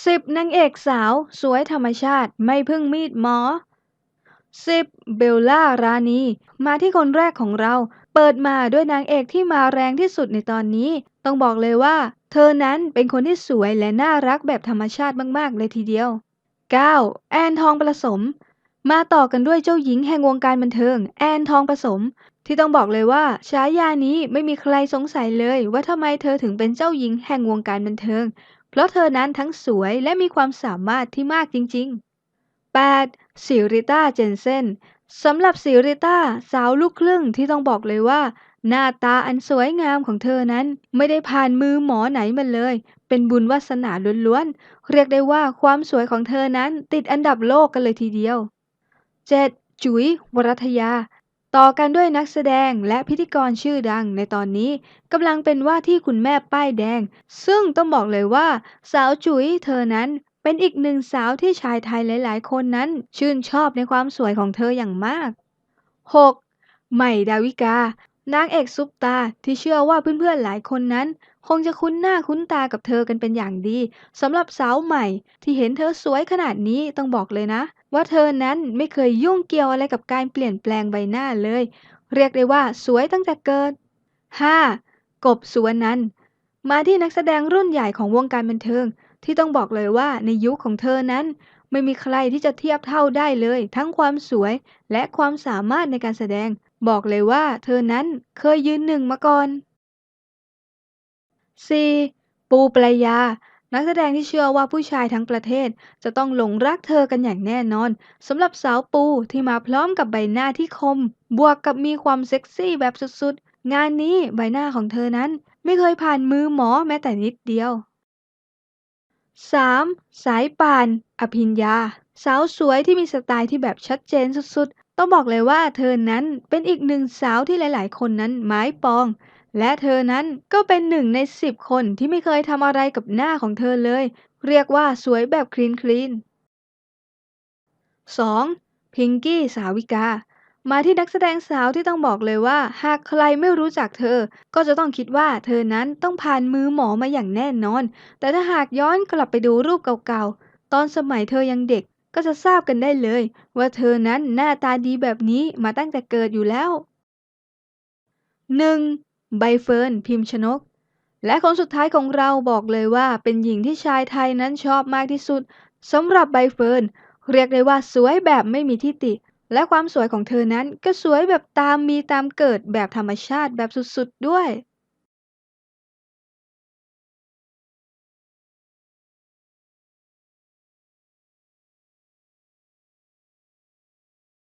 10นางเอกสาวสวยธรรมชาติไม่พึ่งมีดหมอ 10. เบลล่ารานี มาที่คนแรกของเรา เปิดมาด้วยนางเอกที่มาแรงที่สุดในตอนนี้ ต้องบอกเลยว่า เธอนั้นเป็นคนที่สวยและน่ารักแบบธรรมชาติมาก ๆ เลยทีเดียว 9. แอนทองประสม มาต่อกันด้วยเจ้าหญิงแห่งวงการบันเทิง แอนทองประสม ที่ต้องบอกเลยว่าฉายานี้ไม่มีใครสงสัยเลยว่าทำไมเธอถึงเป็นเจ้าหญิงแห่งวงการบันเทิง เพราะเธอนั้นทั้งสวยและมีความสามารถที่มากจริง ๆ 8. สิริต้าเจนเซนสำหรับสิริต้าสาวลูกครึ่งที่ต้องบอกเลยว่า หน้าตาอันสวยงามของเธอนั้น ไม่ได้ผ่านมือหมอไหนมาเลย เป็นบุญวาสนาล้วนๆ เรียกได้ว่าความสวยของเธอนั้นติดอันดับโลกกันเลยทีเดียว 7. จุ๋ยวรัตยา ต่อกันด้วยนักแสดงและพิธีกรชื่อดังในตอนนี้กำลังเป็นว่าที่คุณแม่ป้ายแดง ซึ่งต้องบอกเลยว่า สาวจุ๋ยเธอนั้นเป็นอีกหนึ่งสาวที่ชายไทยหลาย ๆ คนนั้นชื่นชอบในความสวยของเธออย่างมาก 6. ใหม่ดาวิกา นางเอกซุปตาที่เชื่อว่าเพื่อน ๆ หลายคนนั้น คงจะคุ้นหน้าคุ้นตากับเธอกันเป็นอย่างดีสำหรับสาวใหม่ที่เห็นเธอสวยขนาดนี้ต้องบอกเลยนะ ว่าเธอนั้นไม่เคยยุ่งเกี่ยวอะไรกับการเปลี่ยนแปลงใบหน้าเลย เรียกได้ว่าสวยตั้งแต่เกิด 5. กบสุวรรณันมาที่นักแสดงรุ่นใหญ่ของวงการบันเทิง ที่ต้องบอกเลยว่าในยุคของเธอนั้น ไม่มีใครที่จะเทียบเท่าได้เลย ทั้งความสวยและความสามารถในการแสดง บอกเลยว่าเธอนั้นเคยยืนหนึ่งมาก่อน 4. ปูปรายา นักแสดงที่เชื่อว่าผู้ชายทั้งประเทศ จะต้องหลงรักเธอกันอย่างแน่นอนสำหรับสาวปูที่มาพร้อมกับใบหน้าที่คม บวกกับมีความเซ็กซี่แบบสุดๆ งานนี้ใบหน้าของเธอนั้น ไม่เคยผ่านมือหมอแม้แต่นิดเดียว 3. สายป่าน อภิญญา สาวสวยที่มีสไตล์ที่แบบชัดเจนสุดๆ ต้องบอกเลยว่าเธอนั้นเป็นอีกหนึ่งสาวที่หลายๆ คนนั้นหมายปอง และเธอนั้นก็เป็นหนึ่งในสิบคนที่ไม่เคยทำอะไรกับหน้าของเธอเลย เรียกว่าสวยแบบคลีนคลีน 2. พิงกี้สาวิกา มาที่นักแสดงสาวที่ต้องบอกเลยว่า หากใครไม่รู้จักเธอ ก็จะต้องคิดว่าเธอนั้นต้องผ่านมือหมอมาอย่างแน่นอน แต่ถ้าหากย้อนกลับไปดูรูปเก่าๆ ตอนสมัยเธอยังเด็กก็จะทราบกันได้เลย ว่าเธอนั้นหน้าตาดีแบบนี้มาตั้งแต่เกิดอยู่แล้ว 1. ใบเฟิร์นพิมชนก และคนสุดท้ายของเราบอกเลยว่าเป็นหญิงที่ชายไทยนั้นชอบมากที่สุดสำหรับใบเฟิร์นเรียกได้ว่าสวยแบบไม่มีที่ติ และความสวยของเธอนั้นก็สวยแบบตามมีตามเกิดแบบธรรมชาติแบบสุดๆด้วย